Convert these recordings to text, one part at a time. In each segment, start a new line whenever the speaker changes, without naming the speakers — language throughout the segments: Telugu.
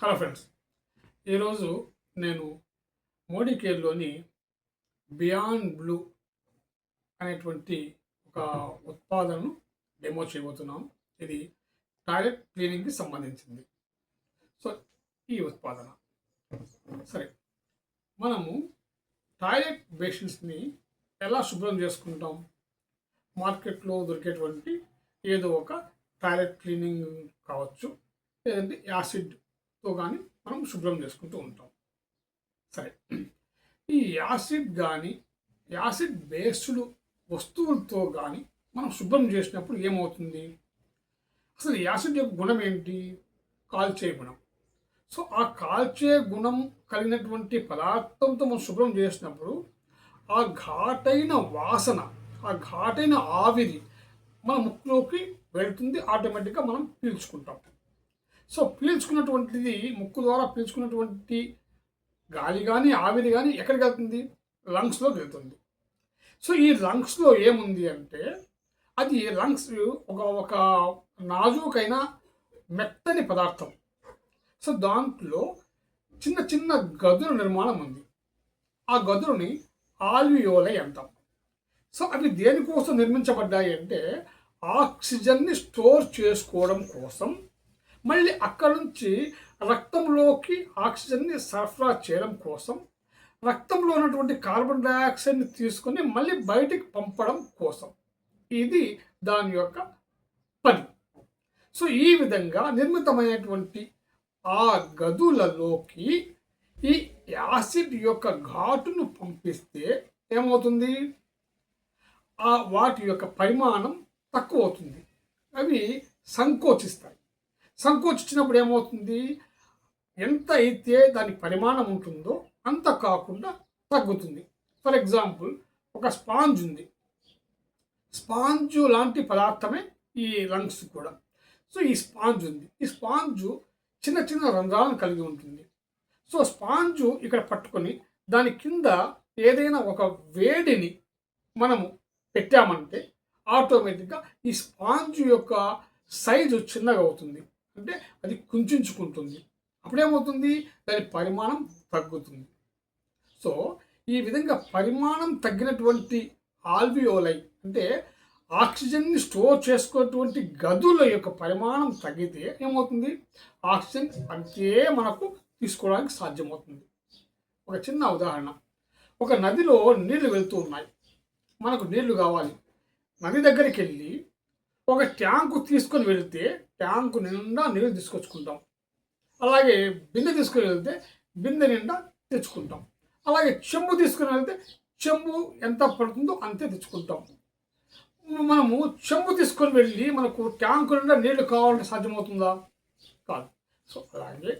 హలో ఫ్రెండ్స్ ఈరోజు నేను మోడీ కేర్లోని బియాండ్ బ్లూ అనేటువంటి ఒక ఉత్పాదనను డెమో చేయబోతున్నాను ఇది టాయిలెట్ క్లీనింగ్కి సంబంధించింది. సో ఈ ఉత్పాదన. సరే మనము టాయిలెట్ బేసిన్స్ని ఎలా శుభ్రం చేసుకుంటాం? మార్కెట్లో దొరికేటువంటి ఏదో ఒక టాయిలెట్ క్లీనింగ్ కావచ్చు లేదంటే యాసిడ్ తో కానీ మనం శుభ్రం చేసుకుంటూ ఉంటాం. సరే. ఈ యాసిడ్ కానీ యాసిడ్ బేస్డ్ వస్తువులతో కానీ మనం శుభ్రం చేసినప్పుడు ఏమవుతుంది? అసలు యాసిడ్ యొక్క గుణం ఏంటి? కాల్చే గుణం. సో ఆ కాల్చే గుణం కలిగినటువంటి పదార్థంతో మనం శుభ్రం చేసినప్పుడు ఆ ఘాటైన వాసన ఆ ఘాటైన ఆవిరి మన ముక్కులోకి వెళ్తుంది ఆటోమేటిక్గా మనం పీల్చుకుంటాం. సో పీల్చుకున్నటువంటిది ముక్కు ద్వారా పీల్చుకున్నటువంటి గాలి కానీ ఆవిరి కానీ ఎక్కడికి వెళ్తుంది? లంగ్స్లోకి వెళ్తుంది. సో ఈ లంగ్స్లో ఏముంది అంటే అది లంగ్స్ ఒక ఒక నాజూకైన మెత్తని పదార్థం. సో దాంట్లో చిన్న చిన్న గదుల నిర్మాణం ఉంది. ఆ గదులని ఆల్వియోలై అంటాం. సో అవి దేనికోసం నిర్మించబడ్డాయి అంటే ఆక్సిజన్ని స్టోర్ చేసుకోవడం కోసం మళ్ళీ అక్కడ నుంచి రక్తంలోకి ఆక్సిజన్ని సరఫరా చేయడం కోసం రక్తంలో ఉన్నటువంటి కార్బన్ డైఆక్సైడ్ని తీసుకొని మళ్ళీ బయటికి పంపడం కోసం. ఇది దాని యొక్క పని. సో ఈ విధంగా నిర్మితమైనటువంటి ఆ గదులలోకి ఈ యాసిడ్ యొక్క ఘాటును పంపిస్తే ఏమవుతుంది? ఆ వాటి యొక్క పరిమాణం తక్కువ అవుతుంది అవి సంకోచిస్తాయి. సంకోచించినప్పుడు ఏమవుతుంది ఎంత అయితే దాని పరిమాణం ఉంటుందో అంత కాకుండా తగ్గుతుంది. ఫర్ ఎగ్జాంపుల్ ఒక స్పాంజ్ ఉంది. స్పాంజు లాంటి పదార్థమే ఈ లంగ్స్ కూడా. సో ఈ స్పాంజ్ ఉంది. ఈ స్పాంజు చిన్న చిన్న రంధ్రాలను కలిగి ఉంటుంది. సో స్పాంజు ఇక్కడ పట్టుకొని దాని కింద ఏదైనా ఒక వేడిని మనము పెట్టామంటే ఆటోమేటిక్గా ఈ స్పాంజ్ యొక్క సైజు చిన్నగా అవుతుంది. అంటే అది కుంచుకుంటుంది అప్పుడేమవుతుంది? దాని పరిమాణం తగ్గుతుంది. సో ఈ విధంగా పరిమాణం తగ్గినటువంటి ఆల్వియోలై అంటే ఆక్సిజన్ని స్టోర్ చేసుకున్నటువంటి గదుల యొక్క పరిమాణం తగ్గితే ఏమవుతుంది? ఆక్సిజన్ అంతే మనకు తీసుకోవడానికి సాధ్యమవుతుంది. ఒక చిన్న ఉదాహరణ. ఒక నదిలో నీళ్ళు వెళ్తూ ఉన్నాయి. మనకు నీళ్ళు కావాలి. నది దగ్గరికి వెళ్ళి ఒక ట్యాంకు తీసుకొని వెళితే ట్యాంకు నిండా నీళ్ళు తీసుకొచ్చుకుంటాం. అలాగే బిందె తీసుకొని వెళ్తే బిందె నిండా తెచ్చుకుంటాం. అలాగే చెంబు తీసుకుని వెళ్తే చెంబు ఎంత పడుతుందో అంతే తెచ్చుకుంటాం. మనము చెంబు తీసుకొని వెళ్ళి మనకు ట్యాంకు నిండా నీళ్ళు కావాలంటే సాధ్యమవుతుందా? కాదు. సో అలాగే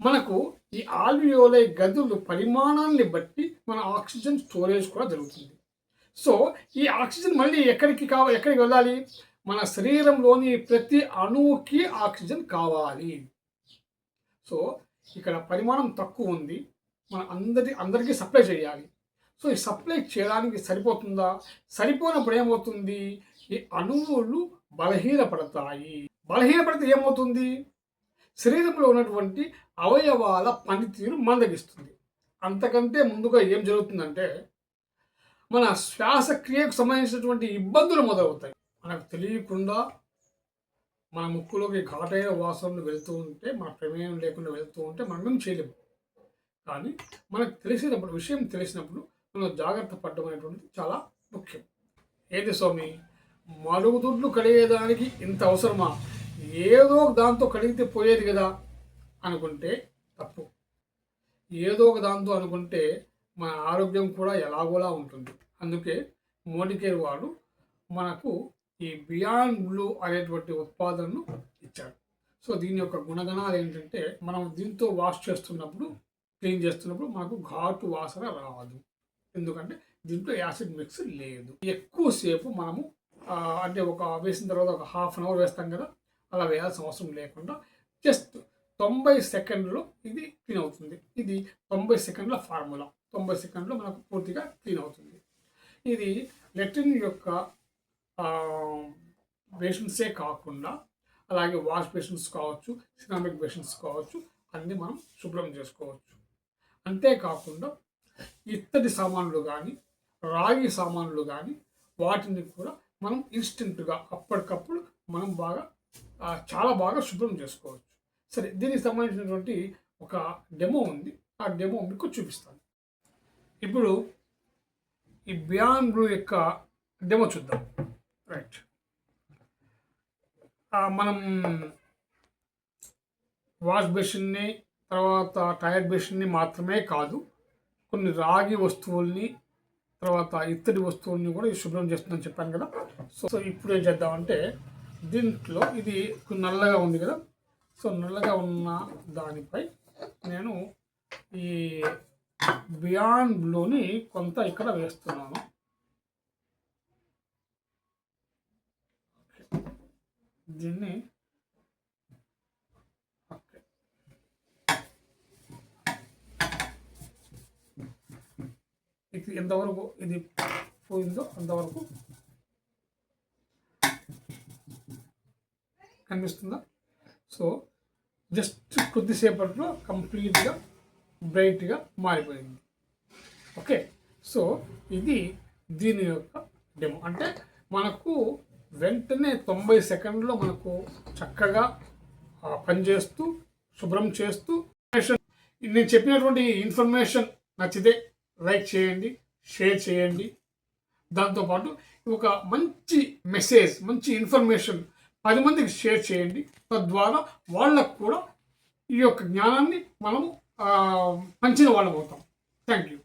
మనకు ఈ ఆల్వియోలై గదులు పరిమాణాన్ని బట్టి మన ఆక్సిజన్ స్టోరేజ్ కూడా జరుగుతుంది. సో ఈ ఆక్సిజన్ మళ్ళీ ఎక్కడికి కావాలి ఎక్కడికి వెళ్ళాలి? మన శరీరంలోని ప్రతి అణువుకి ఆక్సిజన్ కావాలి. సో ఇక్కడ పరిమాణం తక్కువ ఉంది. మన అందరి అందరికీ సప్లై చేయాలి. సో ఈ సప్లై చేయడానికి సరిపోతుందా? సరిపోయినప్పుడు ఏమవుతుంది? ఈ అణువులు బలహీనపడతాయి. బలహీనపడితే ఏమవుతుంది? శరీరంలో ఉన్నటువంటి అవయవాల పనితీరు మందగిస్తుంది. అంతకంటే ముందుగా ఏం జరుగుతుందంటే మన శ్వాసక్రియకు సంబంధించినటువంటి ఇబ్బందులు మొదలవుతాయి. మనకు తెలియకుండా మన ముక్కులోకి ఘాటైన వాసనలు వెళ్తూ ఉంటే మన ప్రమేయం లేకుండా వెళ్తూ ఉంటే మనం ఏం చేయలేము. కానీ మనకు తెలిసినప్పుడు విషయం తెలిసినప్పుడు మనం జాగ్రత్త పడడం అనేటువంటిది చాలా ముఖ్యం. ఏది స్వామి? మరుగుదొడ్లు కడిగేదానికి ఇంత అవసరమా? ఏదో దాంతో కడిగితే పోయేది కదా అనుకుంటే తప్పు. ఏదో ఒక దాంతో అనుకుంటే మన ఆరోగ్యం కూడా ఎలాగోలా ఉంటుంది. అందుకే మోడికేర్ వాడు మనకు ఈ బియాండ్ బ్లూ అనేటువంటి ఉత్పాదనను ఇచ్చాడు. సో దీని యొక్క గుణగణాలు ఏంటంటే మనం దీంతో వాష్ చేస్తున్నప్పుడు క్లీన్ చేస్తున్నప్పుడు మాకు ఘాటు వాసన రాదు. ఎందుకంటే దీంట్లో యాసిడ్ మిక్స్ లేదు. ఎక్కువసేపు మనము అంటే ఒక వేసిన తర్వాత ఒక హాఫ్ అన్ అవర్ వేస్తాం కదా అలా వేయాల్సిన అవసరం లేకుండా జస్ట్ తొంభై సెకండ్లో ఇది క్లీన్ అవుతుంది. ఇది తొంభై సెకండ్ల ఫార్ములా. తొంభై సెకండ్లో మనకు పూర్తిగా క్లీన్ అవుతుంది. ఇది లెట్రిన్ యొక్క బేషన్సే కాకుండా అలాగే వాష్ బేషన్స్ కావచ్చు సినామిక్ బేషన్స్ కావచ్చు అన్నీ మనం శుభ్రం చేసుకోవచ్చు. అంతేకాకుండా ఇత్తడి సామాన్లు కానీ రాగి సామాన్లు కానీ వాటిని కూడా మనం ఇన్స్టెంట్గా అప్పటికప్పుడు మనం బాగా చాలా బాగా శుభ్రం చేసుకోవచ్చు. సరే దీనికి సంబంధించినటువంటి ఒక డెమో ఉంది. ఆ డెమో మీకు చూపిస్తాను. ఇప్పుడు ఈ బ్యాన్ బ్లూ యొక్క డెమో చూద్దాం. రైట్ మనం వాష్ బేసిన్ని తర్వాత టైర్ బేసిన్ని మాత్రమే కాదు కొన్ని రాగి వస్తువుల్ని తర్వాత ఇత్తడి వస్తువుల్ని కూడా శుభ్రం చేస్తుందని చెప్పాను కదా. సో సో ఇప్పుడు ఏం చేద్దామంటే దీంట్లో ఇది నల్లగా ఉంది కదా. సో నల్లగా ఉన్న దానిపై నేను ఈ బియాండ్ బ్లూని కొంత ఇక్కడ వేస్తున్నాను దీన్ని ఓకే ఇది ఎంతవరకు ఇది పోయిందో అంతవరకు కనిపిస్తుందా? సో జస్ట్ కొద్దిసేపట్లో కంప్లీట్గా బ్రైట్గా మారిపోయింది. ఓకే? సో ఇది దీని యొక్క డెమో. అంటే మనకు వెంటనే తొంభై సెకండ్లో మనకు చక్కగా పనిచేస్తూ శుభ్రం చేస్తూ నేను చెప్పినటువంటి ఇన్ఫర్మేషన్ నచ్చితే లైక్ చేయండి షేర్ చేయండి. దాంతోపాటు ఒక మంచి మెసేజ్ మంచి ఇన్ఫర్మేషన్ పది మందికి షేర్ చేయండి. తద్వారా వాళ్ళకు కూడా ఈ యొక్క జ్ఞానాన్ని మనము పంచిన వాళ్ళం అవుతాం. Thank you.